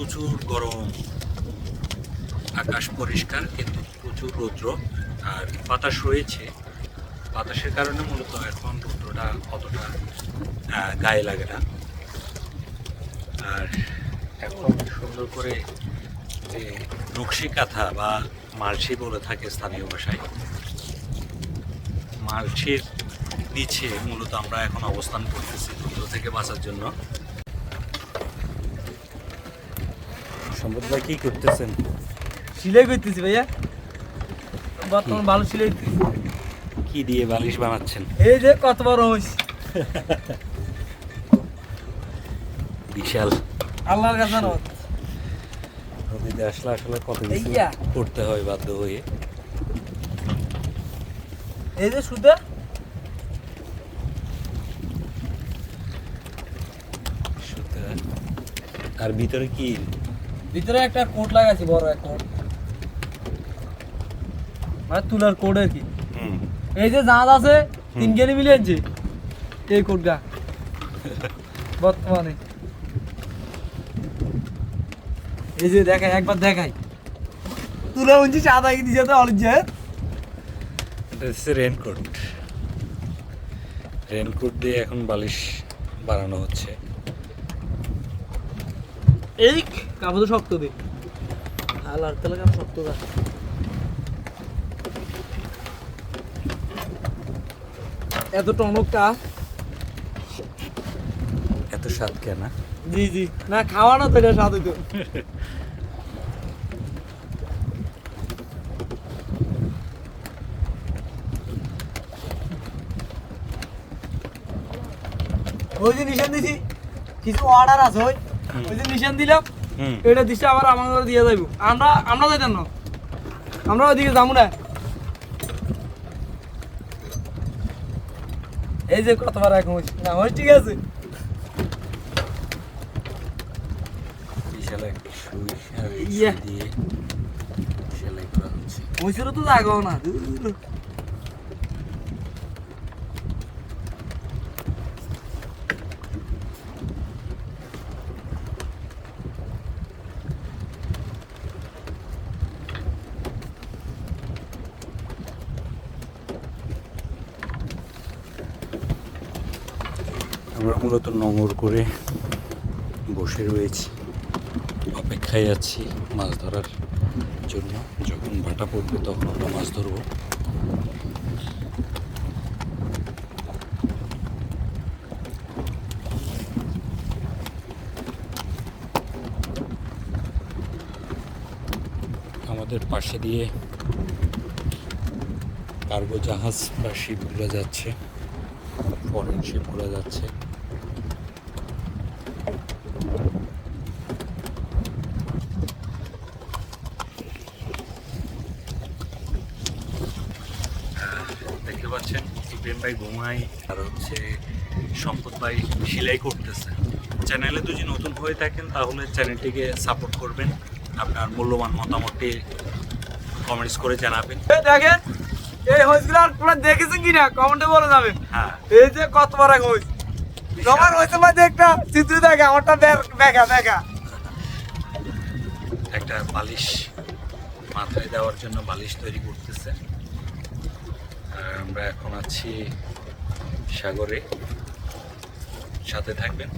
প্রচুর গরম। আকাশ পরিষ্কার, কিন্তু প্রচুর রৌদ্র, আর বাতাস রয়েছে। বাতাসের কারণে মূলত এখন রৌদ্রটা অতটা গায়ে লাগে না। আর এখন সুন্দর করে যে নকশি কাঁথা বা মালসি বলে থাকে স্থানীয় ভাষায়, মালসির নিচে মূলত আমরা এখন অবস্থান করতেছি রৌদ্র থেকে বাঁচার জন্য। সম্পদ ভাই কি করতেছেন? সিলাই করতেছি ভাইয়া। বর্তমান ভালো সিলাই। কি দিয়ে বালিশ বানাচ্ছেন? এই যে কত বড় হয়েছে বিশাল। আল্লাহর কাছে। নদীতে আসলে আসলে কত কিছু। করতে হয় বাধ্য হয়ে। এই যে সুদা আর ভিতরে কি? ভিতরে একটা কোট লাগাইছি বড় একটা কোট। মানে তুলার কোট আর কি। এই যে জাহাজ আছে তিন কেজি মিলে আনছে। এই কোটটা। বর্তমানে। এই যে দেখাই একবার দেখাই। তুলা উঞ্চি সাদা কি দিছে তো অলিজ এটা হচ্ছে রেনকোট রেনকোট দিয়ে এখন বালিশ বানানো হচ্ছে। এই কাপড় শক্ত দে। হাল আর তেলে কাপড় শক্ত দা। এত টনকটা। এত স্বাদ কেনা জি জি। না খাওয়া না তো এটা স্বাদ হইতো। ওই যে নিশান দিছি কিছু অর্ডার আছে ওই। ওই যে নিশান দিলাম এটা দিছে আবার আমার দিয়ে যাইব। আমরা আমরা যাইতাম না। আমরা ওইদিকে যাব না। এই যে কতবার এখন না হয়েছে ঠিক আছে। হচ্ছে। হয়েছিল তো জাগাও না। আমরা মূলত নোংর করে বসে রয়েছি। অপেক্ষায় আছি মাছ ধরার জন্য। যখন ভাটা পড়বে তখন আমরা মাছ ধরবো। আমাদের পাশে দিয়ে কার্গো জাহাজ বা শিপগুলো যাচ্ছে, ফরেন শিপগুলো যাচ্ছে। দেখতে পাচ্ছেন ইব্রাহিম ভাই ঘুমাই আর হচ্ছে সম্পদ ভাই সেলাই করতেছে। চ্যানেলে যদি নতুন হয়ে থাকেন তাহলে চ্যানেলটিকে সাপোর্ট করবেন। আপনার মূল্যবান মতামতটি কমেন্টস করে জানাবেন। এই দেখেন এই আর তোমরা দেখেছেন কিনা? কমেন্টে বলে যাবেন। হ্যাঁ। এই যে কতবার এক হয়েছে তোমার হয়েছে মাঝে একটা চিত্র দেখে আমারটা দেখা দেখা। একটা বালিশ মাথায় দেওয়ার জন্য বালিশ তৈরি করতেছে। আমরা এখন আছি সাগরে। সাথে থাকবেন।